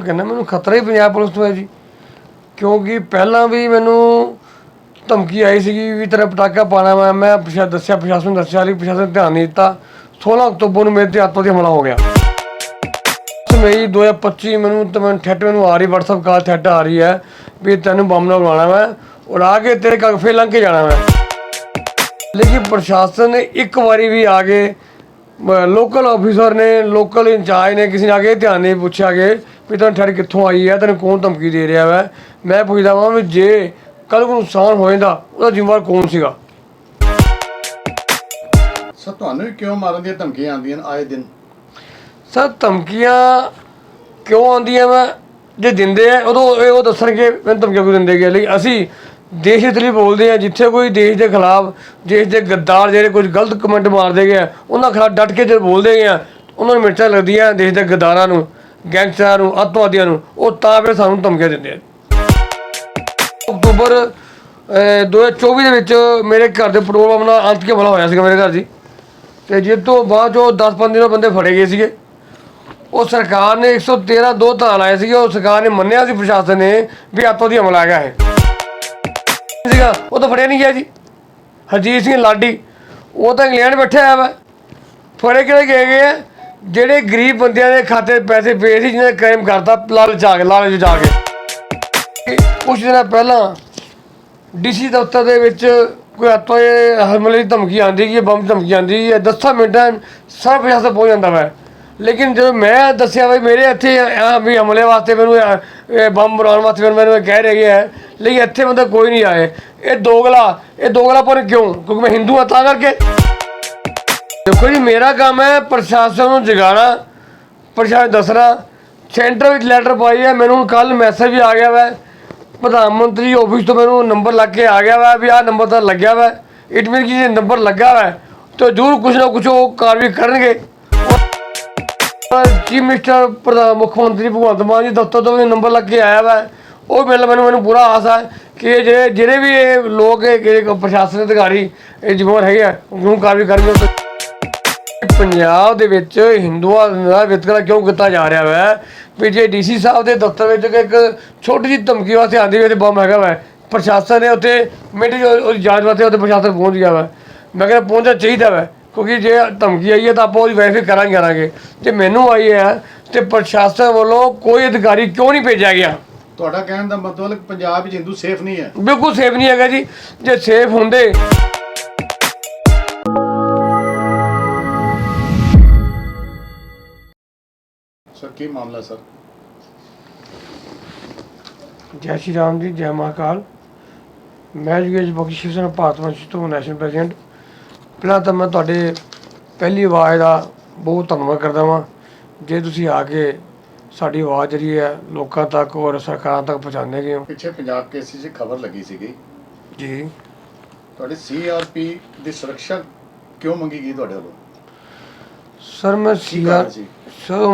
Serum ਕਹਿੰਦਾ ਮੈਨੂੰ ਖਤਰਾ ਹੀ ਪੰਜਾਬ ਪੁਲਿਸ ਤੋਂ ਹੈ ਜੀ। ਕਿਉਂਕਿ ਪਹਿਲਾਂ ਵੀ ਮੈਨੂੰ ਧਮਕੀ ਆਈ ਸੀਗੀ ਵੀ ਤੇਰਾ ਪਟਾਕਾ ਪਾਣਾ ਮੈਂ ਮੈਂ ਪ੍ਰਸ਼ਾ ਦੱਸਿਆ, ਪ੍ਰਸ਼ਾਸਨ ਨੂੰ ਦੱਸਿਆ ਲਈ ਪ੍ਰਸ਼ਾਸਨ ਨੇ ਧਿਆਨ ਨਹੀਂ ਦਿੱਤਾ। 16 ਅਕਤੂਬਰ ਨੂੰ ਮੇਰੇ ਤੇ ਆਤਮਾ ਦੀ ਹਮਲਾ ਹੋ ਗਿਆ। ਮਈ 2025 ਮੈਨੂੰ ਤੇ ਮੈਨੂੰ ਠੱਟ ਮੈਨੂੰ ਆ ਰਹੀ, WhatsApp ਕਾਲ ਠੱਟ ਆ ਰਹੀ ਹੈ ਵੀ ਤੈਨੂੰ ਬੰਬ ਨਾਲ ਉਡਾਉਣਾ ਮੈਂ ਆ ਕੇ ਤੇਰੇ ਕਗਫੇ ਲੰਘ ਕੇ ਜਾਣਾ ਮੈਂ ਲੇਕਿਨ ਪ੍ਰਸ਼ਾਸਨ ਨੇ ਇੱਕ ਵਾਰੀ ਵੀ ਆ ਕੇ ਲੋਕਲ ਆਫੀਸਰ ਨੇ ਲੋਕਲ ਇੰਚਾਰਜ ਨੇ, ਕਿਸੇ ਨੇ ਆ ਕੇ ਧਿਆਨ ਨਹੀਂ ਪੁੱਛਿਆ ਕਿ ਵੀ ਤੈਨੂੰ ਠੱਡ ਕਿੱਥੋਂ ਆਈ ਹੈ ਤੈਨੂੰ ਕੌਣ ਧਮਕੀ ਦੇ ਰਿਹਾ ਵਾ? ਮੈਂ ਪੁੱਛਦਾ ਵਾਂ ਵੀ ਜੇ ਕੱਲ ਨੂੰ ਨੁਕਸਾਨ ਹੋ ਜਾਂਦਾ ਉਹਦਾ ਜ਼ਿੰਮੇਵਾਰ ਕੌਣ ਸੀਗਾ? ਸਰ ਤੁਹਾਨੂੰ ਵੀ ਕਿਉਂ ਮਾਰਨ ਦੀਆਂ ਧਮਕੀਆਂ ਆਉਂਦੀਆਂ ਨੇ ਆਏ ਦਿਨ? ਸਰ ਧਮਕੀਆਂ ਕਿਉਂ ਆਉਂਦੀਆਂ ਵਾ? ਜੇ ਦਿੰਦੇ ਆ ਉਦੋਂ ਇਹ ਉਹ ਦੱਸਣਗੇ ਮੈਨੂੰ ਧਮਕੀਆਂ ਕਿਉਂ ਦਿੰਦੇ ਗਏ? ਲਈ ਅਸੀਂ ਦੇਸ਼ ਹਿੱਤ ਲਈ ਬੋਲਦੇ ਆ ਜਿੱਥੇ ਕੋਈ ਦੇਸ਼ ਦੇ ਖਿਲਾਫ ਦੇਸ਼ ਦੇ ਗੱਦਾਰ ਜਿਹੜੇ ਕੁਝ ਗਲਤ ਕਮੈਂਟ ਮਾਰਦੇ ਗਏ ਉਹਨਾਂ ਖਿਲਾਫ ਡਟ ਕੇ ਜੇ ਬੋਲਦੇ ਆ ਉਹਨਾਂ ਨੂੰ ਮਿਰਚਾਂ ਲੱਗਦੀਆਂ ਦੇਸ਼ ਦੇ ਗੱਦਾਰਾਂ ਨੂੰ। ਗੈਂਗਸਟਰਾਂ ਨੂੰ ਅੱਤਵਾਦੀਆਂ ਨੂੰ ਉਹ ਤਾਂ ਫਿਰ ਸਾਨੂੰ ਧਮਕੀਆਂ ਦਿੰਦੇ ਆ। ਅਕਤੂਬਰ ਅਹ, 2024 ਦੇ ਵਿੱਚ ਮੇਰੇ ਘਰ ਦੇ ਪੈਟਰੋਲ ਪੰਪ ਨਾਲ ਅੰਤਕੀ ਹਮਲਾ ਹੋਇਆ ਸੀਗਾ ਮੇਰੇ ਘਰ ਦੀ ਤੇ ਜਿਸ ਤੋਂ ਬਾਅਦ ਜੋ 10 ਦਿਨੋਂ ਬੰਦੇ ਫੜੇ ਗਏ ਸੀਗੇ। ਉਹ ਸਰਕਾਰ ਨੇ 113 ਦੋ ਧਾਰਾ ਲਾਏ ਸੀਗੇ ਉਹ ਸਰਕਾਰ ਨੇ ਮੰਨਿਆ ਸੀ ਪ੍ਰਸ਼ਾਸਨ ਨੇ ਵੀ ਅੱਤਵਾਦੀ ਹਮਲਾ ਹੈਗਾ ਹੈ ਸੀਗਾ ਉਹ ਤਾਂ ਫੜਿਆ ਨਹੀਂ ਗਿਆ ਜੀ। ਹਰਜੀਤ ਸਿੰਘ ਲਾਡੀ ਉਹ ਤਾਂ ਇੰਗਲੈਂਡ ਬੈਠਿਆ ਹੋਇਆ ਵਾ। ਫੜੇ ਕਿਹੜੇ ਗਏ ਗਏ ਆ? ਜਿਹੜੇ ਗਰੀਬ ਬੰਦਿਆਂ ਦੇ ਖਾਤੇ 'ਚ ਪੈਸੇ ਪਏ ਸੀ, ਜਿਹਨੇ ਕ੍ਰਾਈਮ ਕਰਤਾ ਲਾਲਚ ਆ ਕੇ ਲਾਲਚ ਜਾ ਕੇ। ਕੁਝ ਦਿਨਾਂ ਪਹਿਲਾਂ ਡੀਸੀ ਦਫ਼ਤਰ ਦੇ ਵਿੱਚ ਕੋਈ ਆਤੋ ਹਮਲੇ ਦੀ ਧਮਕੀ ਆਉਂਦੀ ਕਿ ਬੰਬ ਧਮਕੀ ਆਉਂਦੀ ਹੈ 10 ਮਿੰਟਾਂ ਸਭ ਪ੍ਰਸ਼ਾਸਨ ਪਹੁੰਚ ਜਾਂਦਾ ਵਾ। ਲੇਕਿਨ ਜਦੋਂ ਮੈਂ ਦੱਸਿਆ ਵੀ ਮੇਰੇ ਇੱਥੇ ਆ ਵੀ ਹਮਲੇ ਵਾਸਤੇ ਮੈਨੂੰ ਇਹ- ਬੰਬ ਬਣਾਉਣ ਵਾਸਤੇ ਫਿਰ ਮੈਨੂੰ ਇਹ ਕਹਿ ਰਹੇ ਹੈ ਲੇਕਿਨ ਇੱਥੇ ਬੰਦਾ ਕੋਈ ਨਹੀਂ ਆਏ। ਇਹ ਦੋਗਲਾ ਇਹ ਦੋਗਲਾ ਪਰ ਕਿਉਂ? ਕਿਉਂਕਿ ਮੈਂ ਹਿੰਦੂ ਹਾਂ ਤਾਂ ਕਰਕੇ। ਦੇਖੋ ਜੀ, ਮੇਰਾ ਕੰਮ ਹੈ ਪ੍ਰਸ਼ਾਸਨ ਨੂੰ ਜਗਾਉਣਾ, ਪ੍ਰਸ਼ਾਸਨ ਦੱਸਣਾ। ਸੈਂਟਰ ਵਿੱਚ ਲੈਟਰ ਪਾਈ ਹੈ, ਮੈਨੂੰ ਕੱਲ ਮੈਸੇਜ ਵੀ ਆ ਗਿਆ ਵਾ। ਪ੍ਰਧਾਨ ਮੰਤਰੀ ਆਫਿਸ ਤੋਂ ਮੈਨੂੰ ਨੰਬਰ ਲੱਗ ਕੇ ਆ ਗਿਆ ਵਾ ਵੀ ਆਹ ਨੰਬਰ ਤਾਂ ਲੱਗਿਆ ਵਾ। ਇਟ ਮੀਨ ਕਿ ਜੇ ਨੰਬਰ ਲੱਗਾ ਵਾ, ਤਾਂ ਜ਼ਰੂਰ ਕੁਝ ਨਾ ਕੁਝ ਉਹ ਕਾਰਵਾਈ ਕਰਨਗੇ। ਚੀਫ ਮਿਨਿਸਟਰ ਪ੍ਰਧਾਨ, ਮੁੱਖ ਮੰਤਰੀ ਭਗਵੰਤ ਮਾਨ ਜੀ ਦਫ਼ਤਰ ਤੋਂ ਵੀ ਨੰਬਰ ਲੱਗ ਕੇ ਆਇਆ ਵਾ। ਉਹ ਮਿਲ ਮੈਨੂੰ ਮੈਨੂੰ ਪੂਰਾ ਆਸ ਹੈ ਕਿ ਜਿਹੜੇ ਜਿਹੜੇ ਵੀ ਇਹ ਲੋਕ ਪ੍ਰਸ਼ਾਸਨ ਅਧਿਕਾਰੀ, ਇਹ ਜ਼ਿੰਮੇਵਾਰ ਹੈਗੇ ਆ, ਉਹਨੂੰ ਕਾਰਵਾਈ ਕਰਨਗੇ ਪੰਜਾਬ ਦੇ ਵਿੱਚ ਹਿੰਦੂਆਂ ਦਾ ਵਿਤਕਰਾ ਕਿਉਂ ਕੀਤਾ ਜਾ ਰਿਹਾ ਹੈ ਵੀ ਜੇ ਡੀਸੀ ਸਾਹਿਬ ਦੇ ਦਫ਼ਤਰ ਵਿੱਚ ਇੱਕ ਛੋਟੀ ਜਿਹੀ ਧਮਕੀ ਵਾਸਤੇ ਆਂਦੀ ਵੀ ਤੇ ਬੰਮ ਹੈਗਾ ਵਾ ਪ੍ਰਸ਼ਾਸਨ ਨੇ ਉੱਥੇ ਮਿੰਟ 'ਚ ਉਹਦੀ ਜਾਂਚ ਵਾਸਤੇ ਉੱਥੇ ਪ੍ਰਸ਼ਾਸਨ ਪਹੁੰਚ ਗਿਆ ਵਾ। ਮੈਂ ਕਹਿੰਦਾ ਪਹੁੰਚਣਾ ਚਾਹੀਦਾ ਵਾ ਕਿਉਂਕਿ ਜੇ ਧਮਕੀ ਆਈ ਹੈ ਤਾਂ ਆਪਾਂ ਉਹਦੀ ਵੈਰੀਫਾਈ ਕਰਾਂਗੇ ਕਰਾਂਗੇ। ਜੇ ਮੈਨੂੰ ਆਈ ਹੈ ਤੇ ਪ੍ਰਸ਼ਾਸਨ ਵੱਲੋਂ ਕੋਈ ਅਧਿਕਾਰੀ ਕਿਉਂ ਨਹੀਂ ਭੇਜਿਆ ਗਿਆ? ਤੁਹਾਡਾ ਕਹਿਣ ਦਾ ਮਤਲਬ ਪੰਜਾਬ ਵਿੱਚ ਹਿੰਦੂ ਸੇਫ ਨਹੀਂ ਹੈ। ਬਿਲਕੁਲ ਸੇਫ ਨਹੀਂ ਹੈਗਾ ਜੀ। ਜੇ ਸੇਫ ਹੁੰਦੇ ਸਰ ਕੀ ਮਾਮਲਾ ਸਰ? ਜੈ ਸ਼੍ਰੀ ਰਾਮ ਜੀ ਜੈ ਮਹਾਕਾਲ ਮੈਂ ਜੁਗੇਸ਼ ਬਖਸ਼ ਸ਼ਿਵ ਸੈਨਾ ਭਾਰਤ ਵੰਸ਼ ਤੋਂ ਨੈਸ਼ਨਲ ਪ੍ਰੈਜ਼ੀਡੈਂਟ। ਪਹਿਲਾਂ ਤਾਂ ਮੈਂ ਤੁਹਾਡੇ ਪਹਿਲੀ ਆਵਾਜ਼ ਦਾ ਬਹੁਤ ਧੰਨਵਾਦ ਕਰਦਾ ਹਾਂ ਜੇ ਤੁਸੀਂ ਆ ਕੇ ਸਾਡੀ ਆਵਾਜ਼ ਜਿਹੜੀ ਹੈ ਲੋਕਾਂ ਤੱਕ ਔਰ ਸਰਕਾਰਾਂ ਤੱਕ ਪਹੁੰਚਾਉਂਦੇ ਗਏ ਹੋ। ਪਿੱਛੇ ਪੰਜਾਬ ਕੇਸੀ 'ਚ ਖਬਰ ਲੱਗੀ ਸੀਗੀ। ਜੀ। ਤੁਹਾਡੀ ਸੀਆਰਪੀ ਦੀ ਸੁਰੱਖਿਆ ਕਿਉਂ ਮੰਗੀ ਗਈ ਤੁਹਾਡੇ ਵੱਲੋਂ? ਸਰ ਮੈਂ ਸੀਆਰ ਕਾਰਨ ਸੀ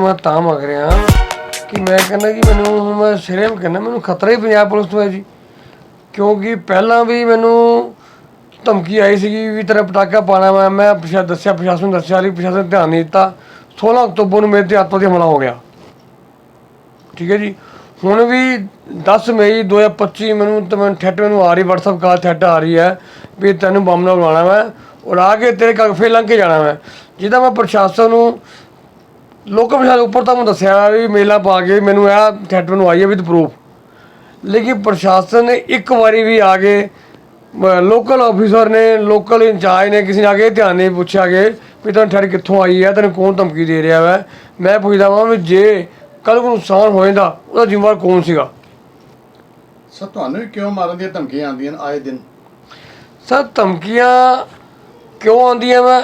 ਮੈਂ ਤਾਂ ਮੰਗ ਰਿਹਾ ਕਿ ਮੈਂ ਕਹਿੰਦਾ ਕਿ ਮੈਨੂੰ ਹੁਣ ਮੈਂ ਸਿਰਮ ਕਹਿੰਦਾ ਮੈਨੂੰ ਖਤਰਾ ਹੀ ਪੰਜਾਬ ਪੁਲਿਸ ਤੋਂ ਹੈ ਜੀ। ਕਿਉਂਕਿ ਪਹਿਲਾਂ ਵੀ ਮੈਨੂੰ ਧਮਕੀ ਆਈ ਸੀਗੀ ਵੀ ਤੇਰਾ ਪਟਾਕਾ ਪਾਣਾ ਮੈਂ ਮੈਂ ਪ੍ਰਸ਼ਾ ਦੱਸਿਆ ਪ੍ਰਸ਼ਾਸਨ ਨੂੰ ਦੱਸਿਆ ਲਈ ਪ੍ਰਸ਼ਾਸਨ ਨੇ ਧਿਆਨ ਨਹੀਂ ਦਿੱਤਾ। 16 ਅਕਤੂਬਰ ਨੂੰ ਮੇਰੇ ਤੇ ਆਤਮਾ ਦੀ ਹਮਲਾ ਹੋ ਗਿਆ। ਠੀਕ ਹੈ ਜੀ? ਹੁਣ ਵੀ 10 ਮਈ 2025 ਮੈਨੂੰ ਤੇ ਮੈਨੂੰ ਠੱਟ ਮੈਨੂੰ ਆ ਰਹੀ WhatsApp ਕਾਲ ਠੱਟ ਆ ਰਹੀ ਹੈ ਵੀ ਤੈਨੂੰ ਬੰਮ ਨਾਲ ਉਡਾਉਣਾ ਮੈਂ ਉਡਾ ਕੇ ਤੇਰੇ ਕਗਫੇ ਲੰਘ ਕੇ ਜਾਣਾ ਮੈਂ ਜਿਹਦਾ ਮੈਂ ਪ੍ਰਸ਼ਾਸਨ ਨੂੰ ਲੋਕਾਂ ਪ੍ਰਸ਼ਾਸਨ ਉੱਪਰ ਤਾਂ ਮੈਂ ਦੱਸਿਆ ਵੀ ਮੇਲਾ ਪਾ ਕੇ ਮੈਨੂੰ ਇਹ ਠੱਟ ਮੈਨੂੰ ਆਈ ਹੈ ਵਿਦ ਪ੍ਰੂਫ। ਲੇਕਿਨ ਪ੍ਰਸ਼ਾਸਨ ਨੇ ਇੱਕ ਵਾਰੀ ਵੀ ਆ ਕੇ ਲੋਕਲ ਆਫੀਸਰ ਨੇ ਲੋਕਲ ਇੰਚਾਰਜ ਨੇ ਕਿਸੇ ਨੇ ਆ ਕੇ ਧਿਆਨ ਨਹੀਂ ਪੁੱਛਿਆ ਕਿ ਵੀ ਤੈਨੂੰ ਠੱਡ ਕਿੱਥੋਂ ਆਈ ਹੈ ਤੈਨੂੰ ਕੌਣ ਧਮਕੀ ਦੇ ਰਿਹਾ ਵਾ। ਮੈਂ ਪੁੱਛਦਾ ਵਾਂ ਵੀ ਜੇ ਕੱਲ ਨੂੰ ਨੁਕਸਾਨ ਹੋ ਜਾਂਦਾ ਉਹਦਾ ਜ਼ਿੰਮੇਵਾਰ ਕੌਣ ਸੀਗਾ? ਸਰ ਤੁਹਾਨੂੰ ਕਿਉਂ ਮਾਰਨ ਦੀਆਂ ਧਮਕੀਆਂ ਆਉਂਦੀਆਂ ਨੇ ਆਏ ਦਿਨ? ਸਰ ਧਮਕੀਆਂ ਕਿਉਂ ਆਉਂਦੀਆਂ ਵਾ?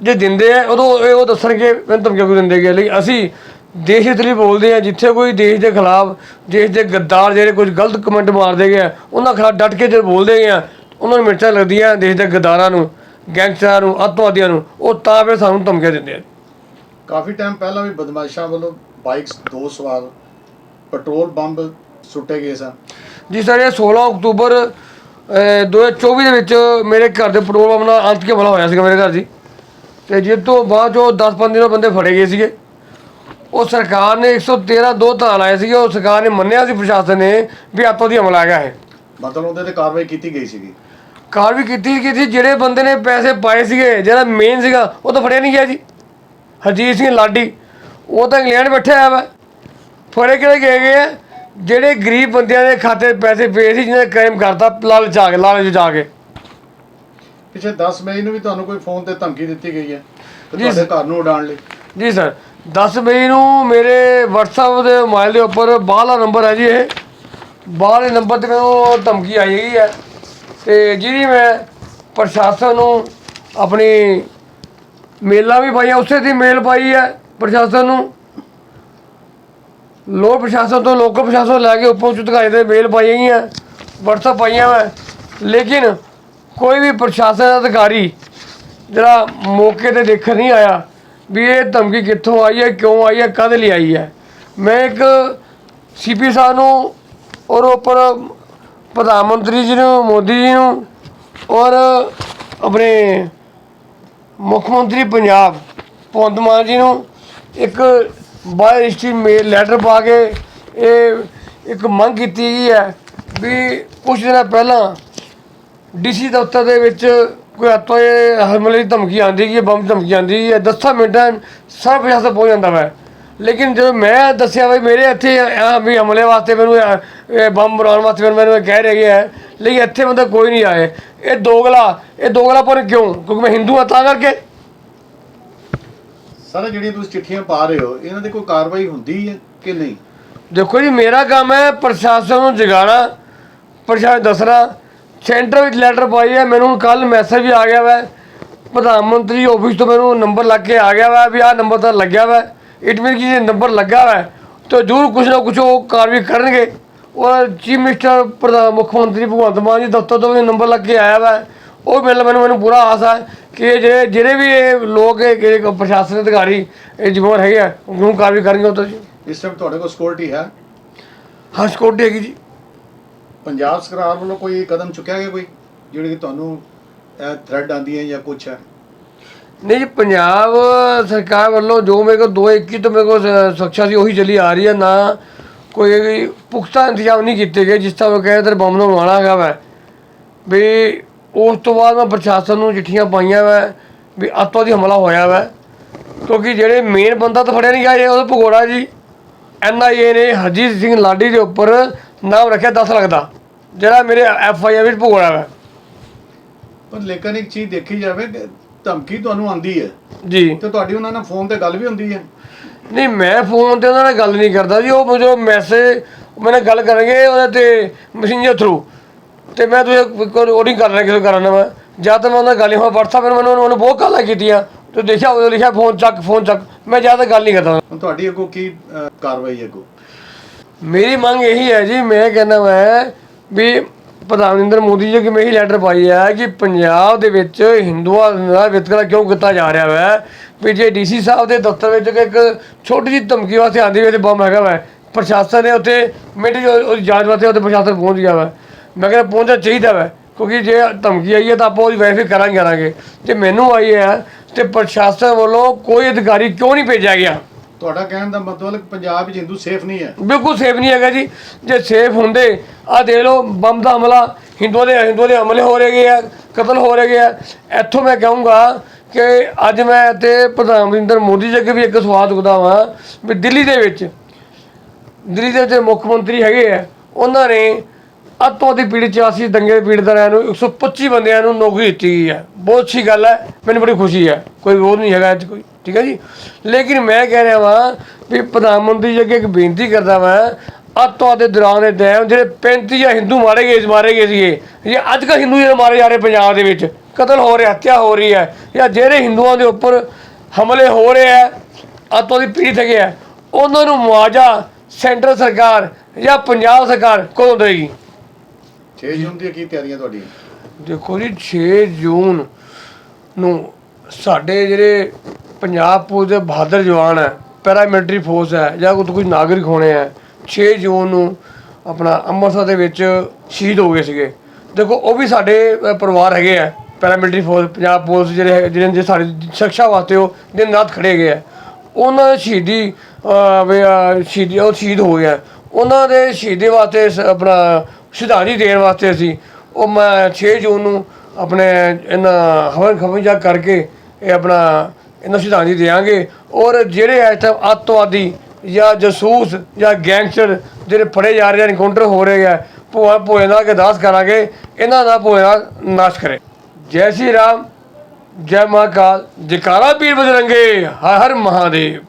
ਜੇ ਦਿੰਦੇ ਆ ਉਦੋਂ ਇਹ ਉਹ ਦੱਸਣਗੇ ਮੈਨੂੰ ਧਮਕੀਆਂ ਕਿਉਂ ਦਿੰਦੇ ਗਏ? ਲਈ ਅਸੀਂ ਦੇਸ਼ ਹਿੱਤ ਲਈ ਬੋਲਦੇ ਆ ਜਿੱਥੇ ਕੋਈ ਦੇਸ਼ ਦੇ ਖਿਲਾਫ ਦੇਸ਼ ਦੇ ਗੱਦਾਰ ਜਿਹੜੇ ਕੁਝ ਗਲਤ ਕਮੈਂਟ ਮਾਰਦੇ ਗਏ ਉਹਨਾਂ ਖਿਲਾਫ ਡਟ ਕੇ ਜੇ ਬੋਲਦੇ ਗਏ ਆ ਉਹਨਾਂ ਨੂੰ ਮਿਰਚਾਂ ਲੱਗਦੀਆਂ ਦੇਸ਼ ਦੇ ਗੱਦਾਰਾਂ ਨੂੰ ਗੈਂਗਸਟਰਾਂ ਨੂੰ ਅੱਤਵਾਦੀਆਂ ਨੂੰ ਉਹ ਤਾਂ ਫਿਰ ਸਾਨੂੰ ਧਮਕੀਆਂ ਦਿੰਦੇ ਆ। ਕਾਫੀ ਟਾਈਮ ਪਹਿਲਾਂ ਵੀ ਬਦਮਾਸ਼ਾਂ ਵੱਲੋਂ ਬਾਈਕਸ ਦੋ ਸਵਾਰ ਪੈਟਰੋਲ ਬੰਬ ਸੁੱਟੇ ਗਏ ਸਨ। ਜੀ ਸਰ ਇਹ 16 ਅਕਤੂਬਰ ਅਹ, 2024 ਦੇ ਵਿੱਚ ਮੇਰੇ ਘਰ ਦੇ ਪੈਟਰੋਲ ਪੰਪ ਨਾਲ ਅੰਤ ਕੇ ਹਮਲਾ ਹੋਇਆ ਸੀਗਾ ਮੇਰੇ ਘਰ ਜੀ। ਤੇ ਜਿਸ ਤੋਂ ਬਾਅਦ ਜੋ 10 ਦਿਨੋਂ ਬੰਦੇ ਫੜੇ ਗਏ ਸੀਗੇ ਉਹ ਸਰਕਾਰ ਨੇ 113 ਦੋ ਧਾਰਾ ਲਾਏ ਸੀਗੇ ਉਹ ਸਰਕਾਰ ਨੇ ਮੰਨਿਆ ਸੀ ਪ੍ਰਸ਼ਾਸਨ ਨੇ ਵੀ ਆਤੋ ਦੀ ਹਮਲਾ ਹੈਗਾ ਹੈ। ਮਤਲਬ ਉਹਦੇ ਤੇ ਕਾਰਵਾਈ ਕੀਤੀ ਗਈ ਸੀਗੀ? ਕਾਰ ਵੀ ਕੀਤੀ ਗਈ ਸੀ ਜਿਹੜੇ ਬੰਦੇ ਨੇ ਪੈਸੇ ਪਾਏ ਸੀਗੇ ਜਿਹੜਾ ਮੇਨ ਸੀਗਾ ਉਹ ਤਾਂ ਫੜਿਆ ਨਹੀਂ ਗਿਆ ਜੀ। ਹਰਜੀਤ ਸਿੰਘ ਲਾਡੀ ਉਹ ਤਾਂ ਇੰਗਲੈਂਡ ਬੈਠਿਆ ਹੋਇਆ ਵਾ। ਫੜੇ ਕਿਹੜੇ ਗਏ ਗਏ ਆ? ਜਿਹੜੇ ਗਰੀਬ ਬੰਦਿਆਂ ਦੇ ਖਾਤੇ ਪੈਸੇ ਪਏ ਸੀ ਜਿਹਨੇ ਕ੍ਰਾਈਮ ਕਰਤਾ ਲਾਲਚ ਆ ਕੇ ਲਾਲਚ ਆ ਕੇ ਪਿਛੇ 10 ਮਈ ਨੂੰ ਵੀ ਤੁਹਾਨੂੰ ਕੋਈ ਫੋਨ ਤੇ ਧਮਕੀ ਦਿੱਤੀ ਗਈ ਹੈ ਕਿ ਜੀ ਤੁਹਾਡੇ ਸਰ। ਘਰ ਨੂੰ ਉਡਾਣ ਲਈ। ਜੀ ਸਰ 10 ਮਈ ਨੂੰ ਮੇਰੇ WhatsApp ਦੇ ਮੋਬਾਈਲ ਦੇ ਉੱਪਰ ਬਾਹਰਲਾ ਨੰਬਰ ਹੈ ਜੀ ਇਹ। ਬਾਹਰਲੇ ਨੰਬਰ ਤੇ ਮੈਨੂੰ ਧਮਕੀ ਆਈ ਗਈ ਹੈ। ਤੇ ਜਿਹਦੀ ਮੈਂ ਪ੍ਰਸ਼ਾਸਨ ਨੂੰ ਆਪਣੀ ਮੇਲਾਂ ਵੀ ਪਾਈਆਂ ਉਸੇ ਦੀ ਮੇਲ ਪਾਈ ਹੈ ਪ੍ਰਸ਼ਾਸਨ ਨੂੰ। ਲੋਕ ਪ੍ਰਸ਼ਾਸਨ ਤੋਂ ਲੋਕਲ ਪ੍ਰਸ਼ਾਸਨ ਲੈ ਕੇ ਉੱਪਰ ਅਧਿਕਾਰੀ ਦੇ ਮੇਲ ਪਾਈਆਂ ਗਈਆਂ WhatsApp ਪਾਈਆਂ ਮੈਂ। ਲੇਕਿਨ ਕੋਈ ਵੀ ਪ੍ਰਸ਼ਾਸਨ ਅਧਿਕਾਰੀ ਜਿਹੜਾ ਮੌਕੇ ਤੇ ਦੇਖਣ ਨਹੀਂ ਆਇਆ ਵੀ ਇਹ ਧਮਕੀ ਕਿੱਥੋਂ ਆਈ ਹੈ, ਕਿਉਂ ਆਈ ਹੈ ਕਦ ਲਈ ਆਈ ਹੈ। ਮੈਂ ਇੱਕ ਸੀਪੀ ਸਾਹਿਬ ਨੂੰ ਔਰ ਉੱਪਰ ਪ੍ਰਧਾਨ ਮੰਤਰੀ ਜੀ ਨੂੰ, ਮੋਦੀ ਜੀ ਨੂੰ ਔਰ ਆਪਣੇ ਮੁੱਖ ਮੰਤਰੀ ਪੰਜਾਬ ਭਗਵੰਤ ਮਾਨ ਜੀ ਨੂੰ ਇੱਕ ਬਾਇ ਰਜਿਸਟਰੀ ਮੇਲ ਲੈਟਰ ਪਾ ਕੇ ਇਹ ਇੱਕ ਮੰਗ ਕੀਤੀ ਗਈ ਹੈ ਵੀ ਕੁਝ ਦਿਨਾਂ ਪਹਿਲਾਂ ਡੀਸੀ ਦਫ਼ਤਰ ਦੇ ਵਿੱਚ ਕੋਈ ਹੱਥੋਂ ਇਹ ਹਮਲੇ ਦੀ ਧਮਕੀ ਆਉਂਦੀ ਹੈ ਬੰਬ ਧਮਕੀ ਆਉਂਦੀ ਹੈ ਦਸਾਂ ਮਿੰਟਾਂ ਸਭ ਪ੍ਰਸ਼ਾਸਨ ਪਹੁੰਚ ਜਾਂਦਾ ਵਾ। ਲੇਕਿਨ ਜਦੋਂ ਮੈਂ ਦੱਸਿਆ ਵੀ ਮੇਰੇ ਇੱਥੇ ਆ ਵੀ ਹਮਲੇ ਵਾਸਤੇ ਮੈਨੂੰ ਇਹ- ਬੰਬ ਬਣਾਉਣ ਵਾਸਤੇ ਮੈਨੂੰ- ਕਹਿ ਰਹੇ ਹੈ ਲੇਕਿਨ ਇੱਥੇ ਬੰਦਾ ਕੋਈ ਨਹੀਂ ਆਏ। ਇਹ ਦੋਗਲਾ ਇਹ ਦੋਗਲਾਪਨ ਕਿਉਂ? ਕਿਉਂਕਿ ਮੈਂ ਹਿੰਦੂ ਹਾਂ ਤਾਂ ਕਰਕੇ। ਸਰ ਜਿਹੜੀਆਂ ਤੁਸੀਂ ਚਿੱਠੀਆਂ ਪਾ ਰਹੇ ਹੋ ਇਹਨਾਂ ਦੀ ਕੋਈ ਕਾਰਵਾਈ ਹੁੰਦੀ ਹੈ ਕਿ ਨਹੀਂ? ਦੇਖੋ ਜੀ ਮੇਰਾ ਕੰਮ ਹੈ ਪ੍ਰਸ਼ਾਸਨ ਨੂੰ ਜਗਾਉਣਾ ਪ੍ਰਸ਼ਾਸਨ ਦੱਸਣਾ। ਸੈਂਟਰ ਵਿੱਚ ਲੈਟਰ ਪਾਈ ਹੈ। ਮੈਨੂੰ ਕੱਲ ਮੈਸੇਜ ਵੀ ਆ ਗਿਆ ਵਾ। ਪ੍ਰਧਾਨ ਮੰਤਰੀ ਆਫਿਸ ਤੋਂ ਮੈਨੂੰ ਨੰਬਰ ਲੱਗ ਕੇ ਆ ਗਿਆ ਵਾ ਵੀ ਆਹ ਨੰਬਰ ਤਾਂ ਲੱਗਿਆ ਵਾ। ਇਟ ਮੀਨ ਕਿ ਜੇ ਨੰਬਰ ਲੱਗਾ ਵਾ ਤਾਂ ਜ਼ਰੂਰ ਕੁਝ ਨਾ ਕੁਝ ਉਹ ਕਾਰਵਾਈ ਕਰਨਗੇ। ਔਰ ਚੀਫ ਮਿਨਿਸਟਰ ਪ੍ਰਧਾਨ ਮੁੱਖ ਮੰਤਰੀ ਭਗਵੰਤ ਮਾਨ ਜੀ ਦਫ਼ਤਰ ਤੋਂ ਵੀ ਨੰਬਰ ਲੱਗ ਕੇ ਆਇਆ ਵਾ। ਉਹ ਮਿਲ ਮੈਨੂੰ ਮੈਨੂੰ ਪੂਰਾ ਆਸ ਹੈ ਕਿ ਜਿਹੜੇ ਜਿਹੜੇ ਵੀ ਇਹ ਲੋਕ ਇਹ ਪ੍ਰਸ਼ਾਸਨ ਅਧਿਕਾਰੀ ਇਹ ਜ਼ਿੰਮੇਵਾਰ ਹੈਗੇ ਆ ਉਹਨੂੰ ਕਾਰਵਾਈ ਕਰਨਗੇ ਉਹ ਤਾਂ। ਜੀ ਇਸ ਟਾਈਮ ਤੁਹਾਡੇ ਕੋਲ ਸਿਕਿਉਰਿਟੀ ਹੈ? ਹਾਂ ਸਿਕਿਉਰਿਟੀ ਹੈਗੀ ਜੀ। ਪੰਜਾਬ ਸਰਕਾਰ ਵੱਲੋਂ ਕੋਈ ਕਦਮ ਚੁੱਕਿਆ ਗਿਆ ਕੋਈ? ਜਿਹੜੀ ਕਿ ਤੁਹਾਨੂੰ ਇਹ ਥ੍ਰੈਡ ਆਂਦੀ ਹੈ ਜਾਂ ਕੁਝ ਹੈ? ਨਹੀਂ ਜੀ, ਪੰਜਾਬ ਸਰਕਾਰ ਵੱਲੋਂ ਜੋ ਮੇਰੇ ਕੋਲ 221 ਤੋਂ ਮੇਰੇ ਕੋਲ ਸੁਰੱਖਿਆ ਸੀ, ਉਹੀ ਚੱਲੀ ਆ ਰਹੀ ਹੈ। ਨਾ ਕੋਈ ਪੁਖਤਾ ਇੰਤਜ਼ਾਮ ਨਹੀਂ ਕੀਤੇ ਗਏ, ਜਿਸ ਤਰ੍ਹਾਂ ਉਹ ਕਹਿੰਦੇ ਤੇ ਬੰਬ ਨੂੰ ਮਾਣਾ ਹੈਗਾ ਵਾ। ਵੀ ਉਸ ਤੋਂ ਬਾਅਦ ਮੈਂ ਪ੍ਰਸ਼ਾਸਨ ਨੂੰ ਚਿੱਠੀਆਂ ਪਾਈਆਂ ਵਾ, ਵੀ ਆਤੋ ਹਮਲਾ ਹੋਇਆ ਵਾ। ਕਿਉਂਕਿ ਜਿਹੜੇ ਮੇਨ ਬੰਦਾ ਤਾਂ ਫੜਿਆ ਨਹੀਂ ਗਿਆ ਜੇ ਉਹ ਭਗੋੜਾ ਜੀ। ਐਨਆਈਏ ਨੇ ਹਰਜੀਤ ਸਿੰਘ ਲਾਡੀ ਦੇ ਉੱਪਰ ਨਾਮ ਰੱਖਿਆ 10 ਲੱਖ ਦਾ ਜਿਹੜਾ ਮੇਰੇ ਐਫ ਆਈ ਆਰ ਵਿੱਚ ਭਗੋੜਾ ਵਾ ਪਰ ਲੇਕਿਨ ਇੱਕ ਚੀਜ਼ ਦੇਖੀ ਜਾਵੇ ਕਿ ਧਮਕੀ ਤੁਹਾਨੂੰ ਆਂਦੀ ਹੈ। ਜੀ। ਤੇ ਤੁਹਾਡੀ ਉਹਨਾਂ ਨਾਲ ਫੋਨ ਤੇ ਗੱਲ ਵੀ ਹੁੰਦੀ ਹੈ। ਨਹੀਂ ਮੈਂ ਫੋਨ ਤੇ ਉਹਨਾਂ ਨਾਲ ਗੱਲ ਨਹੀਂ ਕਰਦਾ ਜੀ ਉਹ ਮੈਨੂੰ ਮੈਸੇਜ ਮੈਨੇ ਗੱਲ ਕਰਨਗੇ ਉਹਦੇ ਤੇ ਮੈਸੇਂਜਰ ਥਰੂ ਤੇ ਮੈਂ ਉਹ ਨਹੀਂ ਕਰ ਰਿਹਾ ਕਿਸੇ ਕਰਨਾ ਮੈਂ। ਜਾਂ ਤਾਂ ਮੈਂ ਉਹਨਾਂ ਨਾਲ ਗੱਲ ਹੀ ਹੋ WhatsApp ਮੈਨੂੰ ਉਹਨਾਂ ਬਹੁਤ ਗੱਲਾਂ ਕੀਤੀਆਂ। ਤੇ ਦੇਖਿਆ ਉਹ ਲਿਖਿਆ ਫੋਨ ਚੱਕ ਫੋਨ ਚੱਕ। ਮੈਂ ਜ਼ਿਆਦਾ ਗੱਲ ਨਹੀਂ ਕਰਦਾ। ਤੁਹਾਡੀ ਅੱਗੋਂ ਕੀ ਕਾਰਵਾਈ ਹੈ ਅੱਗੋਂ? ਮੇਰੀ ਮੰਗ ਇਹੀ ਹੈ ਜੀ, ਮੈਂ ਕਹਿੰਦਾ ਮੈਂ ਵੀ ਪ੍ਰਧਾਨ ਨਰਿੰਦਰ ਮੋਦੀ ਜੀ ਕਿ ਮੈਂ ਇਹੀ ਲੈਟਰ ਪਾਈ ਹੈ ਕਿ ਪੰਜਾਬ ਦੇ ਵਿੱਚ ਹਿੰਦੂਆਂ ਦਾ ਵਿਤਕਰਾ ਕਿਉਂ ਕੀਤਾ ਜਾ ਰਿਹਾ ਹੈ ਵੀ ਜੇ ਡੀਸੀ ਸਾਹਿਬ ਦੇ ਦਫ਼ਤਰ ਵਿੱਚ ਇੱਕ ਛੋਟੀ ਜਿਹੀ ਧਮਕੀ ਵਾਸਤੇ ਆਂਦੀ ਹੋਈ ਤੇ ਬੰਬ ਹੈਗਾ ਵਾ, ਪ੍ਰਸ਼ਾਸਨ ਨੇ ਉੱਥੇ ਮਿੰਟ 'ਚ ਉਹਦੀ ਜਾਂਚ ਵਾਸਤੇ ਉੱਥੇ ਪ੍ਰਸ਼ਾਸਨ ਪਹੁੰਚ ਗਿਆ ਵਾ। ਮੈਂ ਕਹਿੰਦਾ ਪਹੁੰਚਣਾ ਚਾਹੀਦਾ ਵਾ, ਕਿਉਂਕਿ ਜੇ ਧਮਕੀ ਆਈ ਹੈ ਤਾਂ ਆਪਾਂ ਉਹਦੀ ਵੈਰੀਫਾਈ ਕਰਾਂਗੇ ਕਰਾਂਗੇ। ਜੇ ਮੈਨੂੰ ਆਈ ਹੈ ਤੇ ਪ੍ਰਸ਼ਾਸਨ ਵੱਲੋਂ ਕੋਈ ਅਧਿਕਾਰੀ ਕਿਉਂ ਨਹੀਂ ਭੇਜਿਆ ਗਿਆ? ਤੁਹਾਡਾ ਕਹਿਣ ਦਾ ਮਤਲਬ ਕਿ ਪੰਜਾਬ ਵਿੱਚ ਹਿੰਦੂ ਸੇਫ ਨਹੀਂ ਹੈ। ਬਿਲਕੁਲ ਸੇਫ ਨਹੀਂ ਹੈਗਾ ਜੀ। ਜੇ ਸੇਫ ਹੁੰਦੇ ਆ ਦੇਖ ਲਓ, ਬੰਬ ਦਾ ਹਮਲਾ ਹਿੰਦੂਆਂ ਦੇ ਹਿੰਦੂਆਂ ਦੇ ਹਮਲੇ ਹੋ ਰਹੇ ਆ, ਕਤਲ ਹੋ ਰਹੇ ਆ। ਇੱਥੋਂ ਮੈਂ ਕਹੂੰਗਾ ਕਿ ਅੱਜ ਮੈਂ ਤੇ ਪ੍ਰਧਾਨ ਨਰਿੰਦਰ ਮੋਦੀ ਜੀ ਅੱਗੇ ਵੀ ਇੱਕ ਸਵਾਲ ਚੁੱਕਦਾ ਵਾਂ ਵੀ ਦਿੱਲੀ ਦੇ ਵਿੱਚ, ਦਿੱਲੀ ਦੇ ਜਿਹੜੇ ਮੁੱਖ ਮੰਤਰੀ ਹੈਗੇ ਆ, ਉਹਨਾਂ ਨੇ ਅੱਤੋਂ ਦੀ ਪੀੜਤ 84 ਦੰਗੇ ਪੀੜਤਾਂ ਨੂੰ 125 ਬੰਦਿਆਂ ਨੂੰ ਨੌਕਰੀ ਦਿੱਤੀ ਗਈ ਹੈ। ਬਹੁਤ ਅੱਛੀ ਗੱਲ ਹੈ। ਮੈਨੂੰ ਬੜੀ ਖੁਸ਼ੀ ਹੈ। ਕੋਈ ਵਿਰੋਧ ਨਹੀਂ ਹੈਗਾ ਇਹ ਕੋਈ। ਠੀਕ ਹੈ ਜੀ? ਲੇਕਿਨ ਮੈਂ ਕਹਿ ਰਿਹਾ ਵਾਂ ਵੀ ਪ੍ਰਧਾਨ ਮੰਤਰੀ ਜੀ ਅੱਗੇ ਇੱਕ ਬੇਨਤੀ ਕਰਦਾ ਵਾਂ, ਅੱਤੋਂ ਦੇ ਦੌਰਾਨ ਦੇ ਟਾਈਮ ਜਿਹੜੇ 35 ਜਾਂ ਹਿੰਦੂ ਮਾਰੇ ਗਏ ਮਾਰੇ ਗਏ ਸੀਗੇ। ਇਹ ਅੱਜ ਕੱਲ੍ਹ ਹਿੰਦੂ ਜਿਹੜੇ ਮਾਰੇ ਜਾ ਰਹੇ ਪੰਜਾਬ ਦੇ ਵਿੱਚ, ਕਤਲ ਹੋ ਰਿਹਾ, ਹੱਤਿਆ ਹੋ ਰਹੀ ਹੈ। ਜਾਂ ਜਿਹੜੇ ਹਿੰਦੂਆਂ ਦੇ ਉੱਪਰ ਹਮਲੇ ਹੋ ਰਹੇ ਆ ਅੱਤੋਂ ਦੀ ਪੀੜਤ ਹੈਗੇ ਆ ਉਹਨਾਂ ਨੂੰ ਮੁਆਵਜ਼ਾ ਸੈਂਟਰ ਸਰਕਾਰ ਜਾਂ ਪੰਜਾਬ ਸਰਕਾਰ ਕਦੋਂ ਦੇਗੀ 6 ਜੂਨ ਦੀਆਂ ਕੀ ਤਿਆਰੀਆਂ ਤੁਹਾਡੀਆਂ? ਦੇਖੋ ਜੀ 6 ਜੂਨ ਨੂੰ ਸਾਡੇ ਜਿਹੜੇ ਪੰਜਾਬ ਪੁਲਿਸ ਦੇ ਬਹਾਦਰ ਜਵਾਨ ਹੈ ਪੈਰਾਮਿਲਟਰੀ ਫੋਰਸ ਹੈ ਜਾਂ ਕੋਈ ਕੋਈ ਨਾਗਰਿਕ ਹੋਣੇ ਹੈ 6 ਜੂਨ ਨੂੰ ਆਪਣਾ ਅੰਮ੍ਰਿਤਸਰ ਦੇ ਵਿੱਚ ਸ਼ਹੀਦ ਹੋ ਗਏ ਸੀਗੇ। ਦੇਖੋ ਉਹ ਵੀ ਸਾਡੇ ਅ, ਪਰਿਵਾਰ ਹੈਗੇ ਆ ਪੈਰਾਮਿਲਟਰੀ ਫੋਰਸ ਪੰਜਾਬ ਪੁਲਿਸ ਜਿਹੜੇ ਹੈ- ਜਿਹੜੇ ਜੇ ਸਾਡੀ ਸੁਰੱਖਿਆ ਵਾਸਤੇ ਉਹ ਦਿਨ ਰਾਤ ਖੜੇ ਗਏ ਆ ਉਹਨਾਂ ਦੇ ਸ਼ਹੀਦੀ ਅਹ, ਵੀ ਅਹ, ਸ਼ਹੀਦੀ ਉਹ ਸ਼ਹੀਦ ਹੋ ਗਿਆ ਉਹਨਾਂ ਦੇ ਸ਼ਹੀਦੀ ਵਾਸਤੇ ਸ- ਆਪਣਾ ਸ਼ਰਧਾਂਜਲੀ ਦੇਣ ਵਾਸਤੇ ਅਸੀਂ। ਉਹ ਮੈਂ 6 ਜੂਨ ਨੂੰ ਆਪਣੇ ਇਹਨਾਂ ਹਵਨ ਖਵਨ ਜਾ ਕਰਕੇ ਇਹ ਆਪਣਾ ਇਹਨਾਂ ਸ਼ਰਧਾਂਜਲੀ ਦੇਵਾਂਗੇ ਔਰ ਜਿਹੜੇ ਇਸ ਟਾਈਮ ਅੱਤਵਾਦੀ ਜਾਂ ਜਸੂਸ ਜਾਂ ਗੈਂਗਸਟਰ ਜਿਹੜੇ ਫੜੇ ਜਾ ਰਹੇ ਹਨ ਇਨਕਾਊਂਟਰ ਹੋ ਰਹੇ ਆ, ਭੋਆ ਭੋਏ ਦਾ ਅਰਦਾਸ ਕਰਾਂਗੇ, ਇਹਨਾਂ ਦਾ ਭੋਏ ਨਾਸ਼ ਕਰੇ। ਜੈ ਸ਼੍ਰੀ ਰਾਮ, ਜੈ ਮਹਾਕਾਲ, ਜਕਾਰਾ ਪੀਰ ਬਜਰੰਗੇ, ਹਰ ਹਰ ਮਹਾਦੇਵ।